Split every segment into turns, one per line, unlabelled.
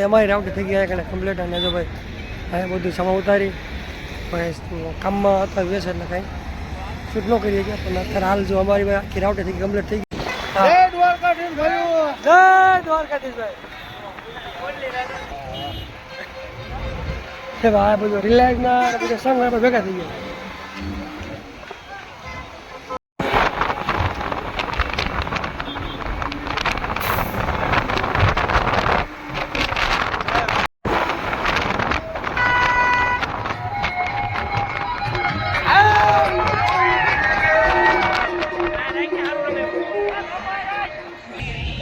અમારી રાઉન્ડ થઈ ગયા કે કમ્પ્લીટ અને જો ભાઈ અહીંયા બધું સમા ઉતારી. ભાઈ કામમાં હતા વ્યસ એટલે કાંઈ શૂટ ન કરીએ ગયા પણ અત્યારે હાલ જો અમારી ભાઈ આખી રાઉન્ડ થઈ ગઈ કમ્પ્લીટ થઈ ગઈ. ભાઈ. બધું રિલેક્સ ના બધા સંગ ભેગા થઈ ગયા.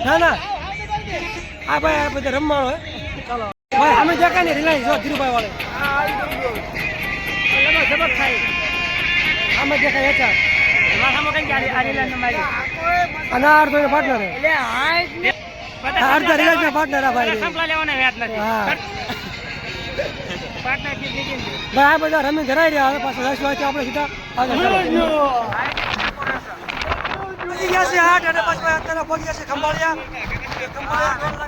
ના ના. આ ભાઈ આ બધા રમવાનો હે? ચાલો. ભાઈ અમે દેખાય ને રિલાયન્સ જો ધીરુભાઈ વાળે અમે દેખાય હતા અનાર અર્ધો પાર્ટનર અર્ધા રિલાયન્સ ના પાર્ટનર આ ભાઈ. ભાઈ આ બધા રમી ધરાઈ રહ્યા હવે પાછા આપણે સીધા. પહોંચી ગયા છે આઠ અને પાછું અત્યારે પહોંચી ગયા છે ખંભાળિયા. ખંભાળિયા દોઢ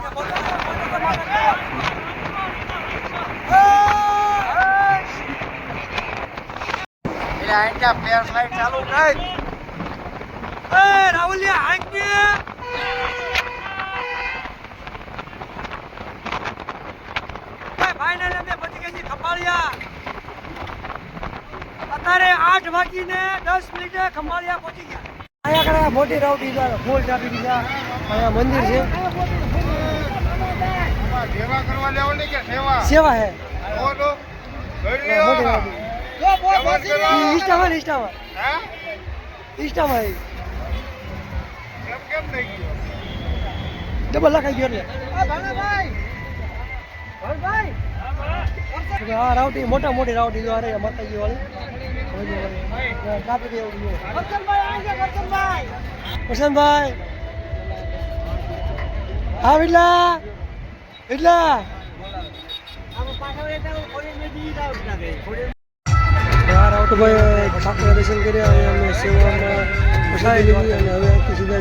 લાઈટ
ચાલુ
એ રાહુલિયા હાંક ફાઇનલ અમે પહોંચી ગયા છીએ ખંભાળિયા. અત્યારે આઠ વાગીને દસ મિનિટે ખંભાળિયા પહોંચી ગયા. મોટી રાવટી દ્વારા ફૂલ ચાપી દીધા અહીંયા મંદિર છે.
સેવા
હે.
બોલો
મોટી. રાવટી ને
નહીં ગયો
ડબલ લખાઈ ગયો એટલે. આ મોટા મોટી રાવટી જો રહી માતાજી વાળી કાપી હા વિટલા વિટલા આ રાવટભાઈ ઠાકોર દર્શન કર્યા અને અમે સેવામાં હવે અહીંથી સીધા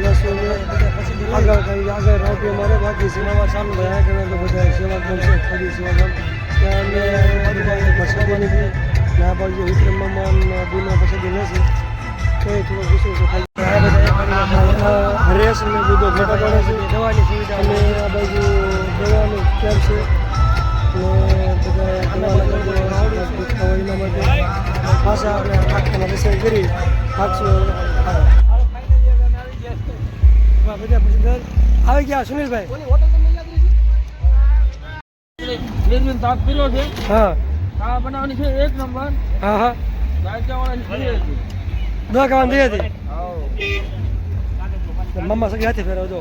અમારે બાકી સેવામાં ચાલુ રહ્યા કે તો બધા સેવા કરશે ફરી સેવા કામ ત્યાં અમે પ્રસાદી લીધી ને પણ બાજુ વિક્રમમાં દુના પ્રસાદી લેશે તો થોડું પૂછવું છે હરેશ ને બધો ઘટા પડે છે. દવાની સુવિધા અને આ બાજુ દવાનું કેમ્પ છે? એના માટે પાછા આપણે ઠાકોરના દર્શન કરી પછી આવી ગયા સુનિલભાઈ?
બેનબેન તાપ કર્યો છે?
હા.
ચા બનાવવાની છે એક નંબર.
હા હા. દવા ખાવાની હતી. મમ્મા સગી હાથે ફેરવજો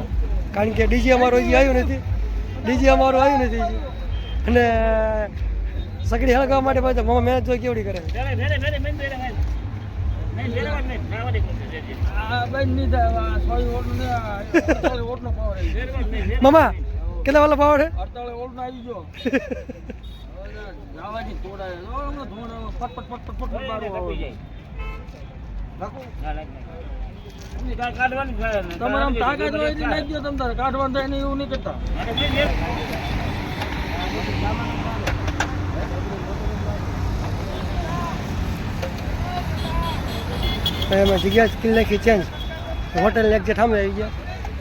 કારણ કે ડીજે અમારું હજી આવ્યું નથી. ડીજે અમારું આવ્યું નથી અને સગડી હળગાવવા માટે પાછા મમ્મા મહેનત જોઈ કેવડી કરે. મમ્મા કેટલા વાળા પાવડ
આવી ગયો. હવે તોડાય. હમણાં ધોણ આવે, ફટ ફટ ફટ ફટ ફટ બારું આવે. નાખું? તમારે આમ તાકાત હોય એટલી નાખી દો તમ તારે. કાઢવાનું થાય ને એવું નહીં કરતા
એમાં જગ્યા સ્કીલ નાખી ચેન્જ હોટેલ એક્ઝેટ જે સામે આવી ગયા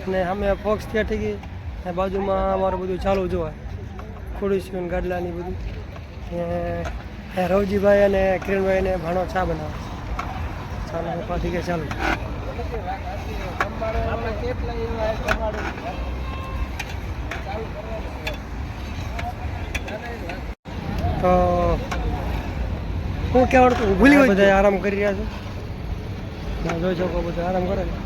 અને સામે ફોક્સ ત્યાં થઈ ગઈ બાજુમાં અમારું બધું ચાલુ જોવાય ખુરશીઓ ને ગાડલાની બધું ને રવજીભાઈ અને કિરણભાઈને ભાણો ચા બનાવે છે. ચાલો ઉપાધિ કે ચાલુ. તો હું કહેવાનું તું ભૂલી ગયો બધા આરામ કરી રહ્યા છે? જોઈ શકો બધા આરામ કરે છે.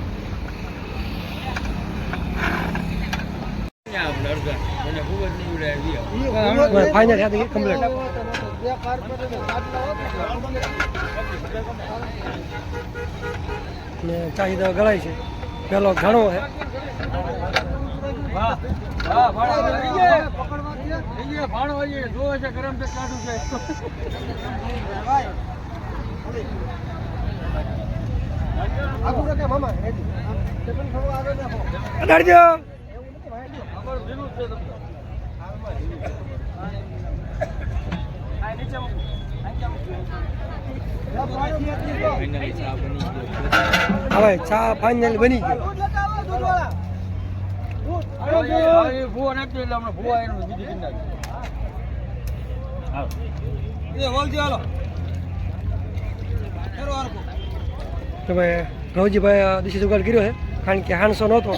ફાઇનલ થયા કમ્પ્લીટ ને ચાહિદા ગળાય છે પેલો ઘણો છે અડાડજો
અમારું ભેગું જ છે તમને
હવે ચા ફાઇનલ બની ગયો. તો ભાઈ રવજીભાઈ દેશી જુગાડ કર્યો છે કારણ કે હાણસો નહોતો.